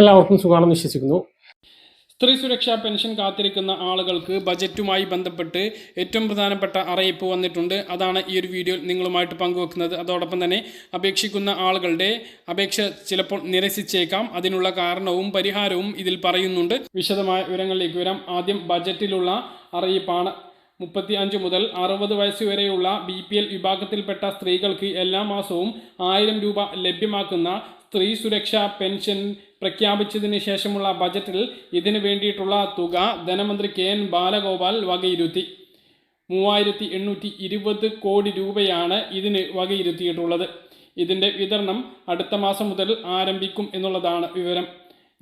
എല്ലാവർക്കും സുഖമാണെന്ന് വിശ്വസിക്കുന്നു. സ്ത്രീ സുരക്ഷാ പെൻഷൻ കാത്തിരിക്കുന്ന ആളുകൾക്ക് ബജറ്റുമായി ബന്ധപ്പെട്ട് ഏറ്റവും പ്രധാനപ്പെട്ട അറിയിപ്പ് വന്നിട്ടുണ്ട്. അതാണ് ഈ ഒരു വീഡിയോയിൽ നിങ്ങളുമായിട്ട് പങ്കുവെക്കുന്നത്. അതോടൊപ്പം തന്നെ അപേക്ഷിക്കുന്ന ആളുകളുടെ അപേക്ഷ ചിലപ്പോൾ നിരസിച്ചേക്കാം. അതിനുള്ള കാരണവും പരിഹാരവും ഇതിൽ പറയുന്നുണ്ട്. വിശദമായ വിവരങ്ങളിലേക്ക് വരാം. ആദ്യം ബജറ്റിലുള്ള അറിയിപ്പാണ്. മുപ്പത്തി അഞ്ച് മുതൽ അറുപത് വയസ്സ് വരെയുള്ള ബി പി എൽ വിഭാഗത്തിൽപ്പെട്ട സ്ത്രീകൾക്ക് എല്ലാ മാസവും ആയിരം രൂപ ലഭ്യമാക്കുന്ന സ്ത്രീ സുരക്ഷാ പെൻഷൻ പ്രഖ്യാപിച്ചതിന് ശേഷമുള്ള ബജറ്റിൽ ഇതിനു വേണ്ടിയിട്ടുള്ള തുക ധനമന്ത്രി കെ എൻ ബാലഗോപാൽ വകയിരുത്തി. മൂവായിരത്തി എണ്ണൂറ്റി ഇരുപത് കോടി രൂപയാണ് ഇതിന് വകയിരുത്തിയിട്ടുള്ളത്. ഇതിന്റെ വിതരണം അടുത്ത മാസം മുതൽ ആരംഭിക്കും എന്നുള്ളതാണ് വിവരം.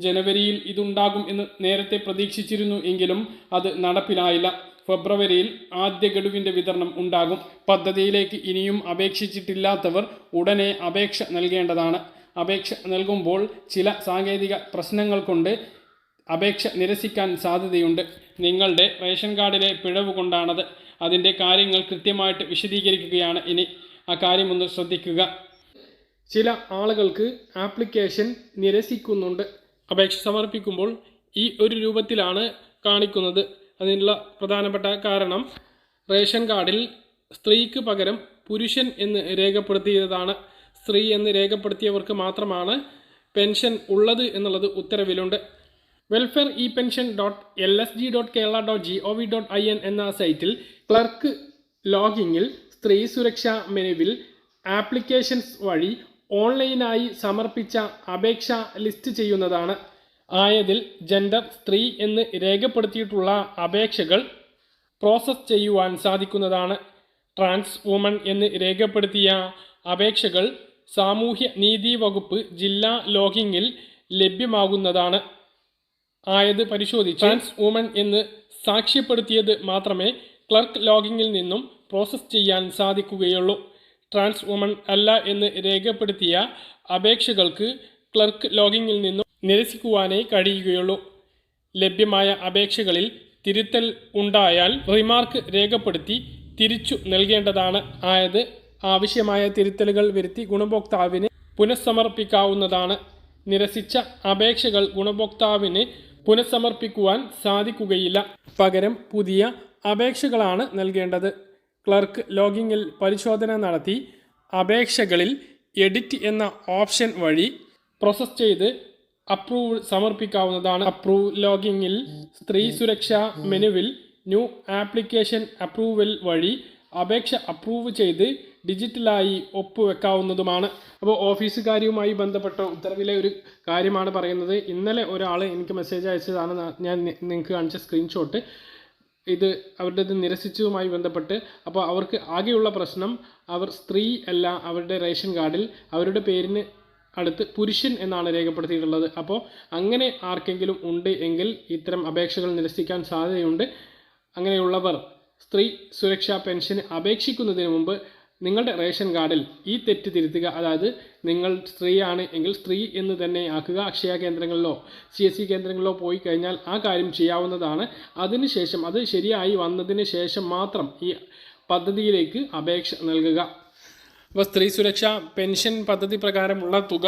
ജനുവരിയിൽ ഇതുണ്ടാകും എന്ന് നേരത്തെ പ്രതീക്ഷിച്ചിരുന്നു എങ്കിലും അത് നടപ്പിലായില്ല. ഫെബ്രുവരിയിൽ ആദ്യ ഗഡുവിന്റെ വിതരണം ഉണ്ടാകും. പദ്ധതിയിലേക്ക് ഇനിയും അപേക്ഷിച്ചിട്ടില്ലാത്തവർ ഉടനെ അപേക്ഷ നൽകേണ്ടതാണ്. അപേക്ഷ നൽകുമ്പോൾ ചില സാങ്കേതിക പ്രശ്നങ്ങൾ കൊണ്ട് അപേക്ഷ നിരസിക്കാൻ സാധ്യതയുണ്ട്. നിങ്ങളുടെ റേഷൻ കാർഡിലെ പിഴവ് കൊണ്ടാണത്. അതിന്റെ കാര്യങ്ങൾ കൃത്യമായിട്ട് വിശദീകരിക്കുകയാണ് ഇനി. ആ കാര്യമൊന്ന് ശ്രദ്ധിക്കുക. ചില ആളുകൾക്ക് ആപ്ലിക്കേഷൻ നിരസിക്കുന്നുണ്ട്. അപേക്ഷ സമർപ്പിക്കുമ്പോൾ ഈ ഒരു രൂപത്തിലാണ് കാണിക്കുന്നത്. അതിനുള്ള പ്രധാനപ്പെട്ട കാരണം റേഷൻ കാർഡിൽ സ്ത്രീക്ക് പകരം പുരുഷൻ എന്ന് രേഖപ്പെടുത്തിയതാണ്. സ്ത്രീ എന്ന് രേഖപ്പെടുത്തിയവർക്ക് മാത്രമാണ് പെൻഷൻ ഉള്ളത് എന്നുള്ളത് ഉത്തരവിലുണ്ട്. Welfare e pension dot L S G dot Kerala dot G O V dot I N എന്ന സൈറ്റിൽ ക്ലർക്ക് ലോഗിങ്ങിൽ സ്ത്രീ സുരക്ഷാ മെനുവിൽ ആപ്ലിക്കേഷൻസ് വഴി ഓൺലൈനായി സമർപ്പിച്ച അപേക്ഷ ലിസ്റ്റ് ചെയ്യുന്നതാണ്. ആയതിൽ ജെൻഡർ സ്ത്രീ എന്ന് രേഖപ്പെടുത്തിയിട്ടുള്ള അപേക്ഷകൾ പ്രോസസ് ചെയ്യുവാൻ സാധിക്കുന്നതാണ്. ട്രാൻസ് വുമൺ എന്ന് രേഖപ്പെടുത്തിയ അപേക്ഷകൾ സാമൂഹ്യ നീതി വകുപ്പ് ജില്ലാ ലോഗിങ്ങിൽ ലഭ്യമാകുന്നതാണ്. ആയത് പരിശോധിച്ച് ട്രാൻസ് വുമൺ എന്ന് സാക്ഷ്യപ്പെടുത്തിയത് മാത്രമേ ക്ലർക്ക് ലോഗിങ്ങിൽ നിന്നും പ്രോസസ് ചെയ്യാൻ സാധിക്കുകയുള്ളൂ. ട്രാൻസ് വുമൺ അല്ല എന്ന് രേഖപ്പെടുത്തിയ അപേക്ഷകൾക്ക് ക്ലർക്ക് ലോഗിങ്ങിൽ നിന്നും നിരസിക്കുവാനേ കഴിയുകയുള്ളൂ. ലഭ്യമായ അപേക്ഷകളിൽ തിരുത്തൽ ഉണ്ടായാൽ റിമാർക്ക് രേഖപ്പെടുത്തി തിരിച്ചു നൽകേണ്ടതാണ്. ആയത് ആവശ്യമായ തിരുത്തലുകൾ വരുത്തി ഗുണഭോക്താവിന് പുനഃസമർപ്പിക്കാവുന്നതാണ്. നിരസിച്ച അപേക്ഷകൾ ഗുണഭോക്താവിന് പുനഃസമർപ്പിക്കുവാൻ സാധിക്കുകയില്ല. പകരം പുതിയ അപേക്ഷകളാണ് നൽകേണ്ടത്. ക്ലർക്ക് ലോഗിങ്ങിൽ പരിശോധന നടത്തി അപേക്ഷകളിൽ എഡിറ്റ് എന്ന ഓപ്ഷൻ വഴി പ്രോസസ് ചെയ്ത് അപ്രൂവ് സമർപ്പിക്കാവുന്നതാണ്. അപ്രൂവ് ലോഗിങ്ങിൽ സ്ത്രീ സുരക്ഷാ മെനുവിൽ ന്യൂ ആപ്ലിക്കേഷൻ അപ്രൂവൽ വഴി അപേക്ഷ അപ്രൂവ് ചെയ്ത് ഡിജിറ്റലായി ഒപ്പുവെക്കാവുന്നതുമാണ്. അപ്പോൾ ഓഫീസുകാരിയുമായി ബന്ധപ്പെട്ട ഉത്തരവിലെ ഒരു കാര്യമാണ് പറയുന്നത്. ഇന്നലെ ഒരാൾ എനിക്ക് മെസ്സേജ് അയച്ചതാണ്. ഞാൻ നിങ്ങൾക്ക് കാണിച്ച സ്ക്രീൻഷോട്ട് ഇത് അവരുടേത് നിരസിച്ചതുമായി ബന്ധപ്പെട്ട് അപ്പോൾ അവർക്ക് ആകെയുള്ള പ്രശ്നം അവർ സ്ത്രീ അല്ല അവരുടെ റേഷൻ കാർഡിൽ അവരുടെ പേരിന് അടുത്ത് പുരുഷൻ എന്നാണ് രേഖപ്പെടുത്തിയിട്ടുള്ളത്. അപ്പോൾ അങ്ങനെ ആർക്കെങ്കിലും ഉണ്ട് എങ്കിൽ ഇത്തരം അപേക്ഷകൾ നിരസിക്കാൻ സാധ്യതയുണ്ട്. അങ്ങനെയുള്ളവർ സ്ത്രീ സുരക്ഷാ പെൻഷന് അപേക്ഷിക്കുന്നതിന് മുമ്പ് നിങ്ങളുടെ റേഷൻ കാർഡിൽ ഈ തെറ്റ് തിരുത്തുക അതായത് നിങ്ങൾ സ്ത്രീയാണ് എങ്കിൽ സ്ത്രീ എന്ന് തന്നെ ആക്കുക അക്ഷയ കേന്ദ്രങ്ങളിലോ സി എസ് സി കേന്ദ്രങ്ങളിലോ പോയി കഴിഞ്ഞാൽ ആ കാര്യം ചെയ്യാവുന്നതാണ്. അതിനുശേഷം അത് ശരിയായി വന്നതിന് ശേഷം മാത്രം ഈ പദ്ധതിയിലേക്ക് അപേക്ഷ നൽകുക. അപ്പോൾ സ്ത്രീ സുരക്ഷ പെൻഷൻ പദ്ധതി പ്രകാരമുള്ള തുക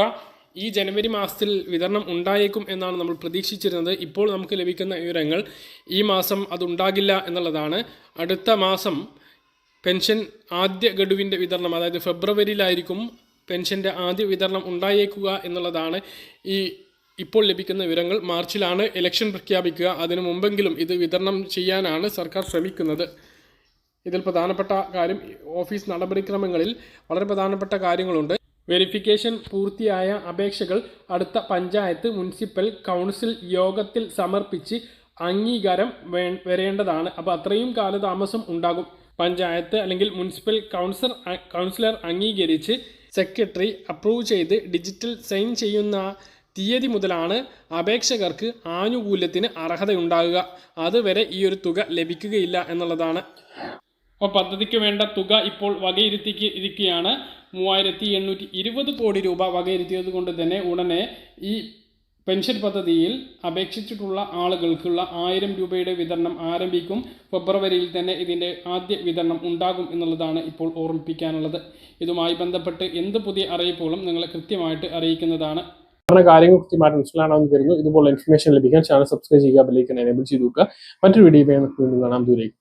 ഈ ജനുവരി മാസത്തിൽ വിതരണം ഉണ്ടായേക്കും എന്നാണ് നമ്മൾ പ്രതീക്ഷിച്ചിരുന്നത്. ഇപ്പോൾ നമുക്ക് ലഭിക്കുന്ന വിവരങ്ങൾ ഈ മാസം അതുണ്ടാകില്ല എന്നുള്ളതാണ്. അടുത്ത മാസം പെൻഷൻ ആദ്യ ഗഡുവിന്റെ വിതരണം അതായത് ഫെബ്രുവരിയിലായിരിക്കും പെൻഷന്റെ ആദ്യ വിതരണം ഉണ്ടായേക്കുക എന്നുള്ളതാണ് ഈ ഇപ്പോൾ ലഭിക്കുന്ന വിവരങ്ങൾ. മാർച്ചിലാണ് ഇലക്ഷൻ പ്രഖ്യാപിക്കുക. അതിനു മുമ്പെങ്കിലും ഇത് വിതരണം ചെയ്യാനാണ് സർക്കാർ ശ്രമിക്കുന്നത്. ഇതിൽ പ്രധാനപ്പെട്ട കാര്യം ഓഫീസ് നടപടിക്രമങ്ങളിൽ വളരെ പ്രധാനപ്പെട്ട കാര്യങ്ങളുണ്ട്. വെരിഫിക്കേഷൻ പൂർത്തിയായ അപേക്ഷകൾ അടുത്ത പഞ്ചായത്ത് മുനിസിപ്പൽ കൗൺസിൽ യോഗത്തിൽ സമർപ്പിച്ച് അംഗീകാരം വരേണ്ടതാണ്. അപ്പോൾ അത്രയും കാലതാമസം ഉണ്ടാകും. പഞ്ചായത്ത് അല്ലെങ്കിൽ മുനിസിപ്പൽ കൗൺസിലർ കൗൺസിലർ അംഗീകരിച്ച് സെക്രട്ടറി അപ്രൂവ് ചെയ്ത് ഡിജിറ്റൽ സൈൻ ചെയ്യുന്ന തീയതി മുതലാണ് അപേക്ഷകർക്ക് ആനുകൂല്യത്തിന് അർഹതയുണ്ടാകുക. അതുവരെ ഈ ഒരു തുക ലഭിക്കുകയില്ല എന്നുള്ളതാണ്. അപ്പോൾ പദ്ധതിക്ക് വേണ്ട തുക ഇപ്പോൾ വകയിരുത്തി ഇരിക്കുകയാണ്. മൂവായിരത്തി എണ്ണൂറ്റി ഇരുപത് കോടി രൂപ വകയിരുത്തിയത് കൊണ്ട് തന്നെ ഉടനെ ഈ പെൻഷൻ പദ്ധതിയിൽ അപേക്ഷിച്ചിട്ടുള്ള ആളുകൾക്കുള്ള ആയിരം രൂപയുടെ വിതരണം ആരംഭിക്കും. ഫെബ്രുവരിയിൽ തന്നെ ഇതിന്റെ ആദ്യ വിതരണം ഉണ്ടാകും എന്നുള്ളതാണ് ഇപ്പോൾ ഓർമ്മിപ്പിക്കാനുള്ളത്. ഇതുമായി ബന്ധപ്പെട്ട് എന്ത് പുതിയ അറിയിപ്പുകളും നിങ്ങളെ കൃത്യമായിട്ട് അറിയിക്കുന്നതാണ്. പറഞ്ഞ കാര്യങ്ങൾ കൃത്യമായിട്ട് മനസ്സിലാണെന്ന് കരുതുന്നു. ഇതുപോലെ ഇൻഫർമേഷൻ ലഭിക്കാൻ ചാനൽ സബ്സ്ക്രൈബ് ചെയ്യുക ബെല്ലൈക്കൻ എനേബിൾ ചെയ്തു നോക്കുക മറ്റൊരു വീഡിയോ കാണാം. ദൂരേക്ക്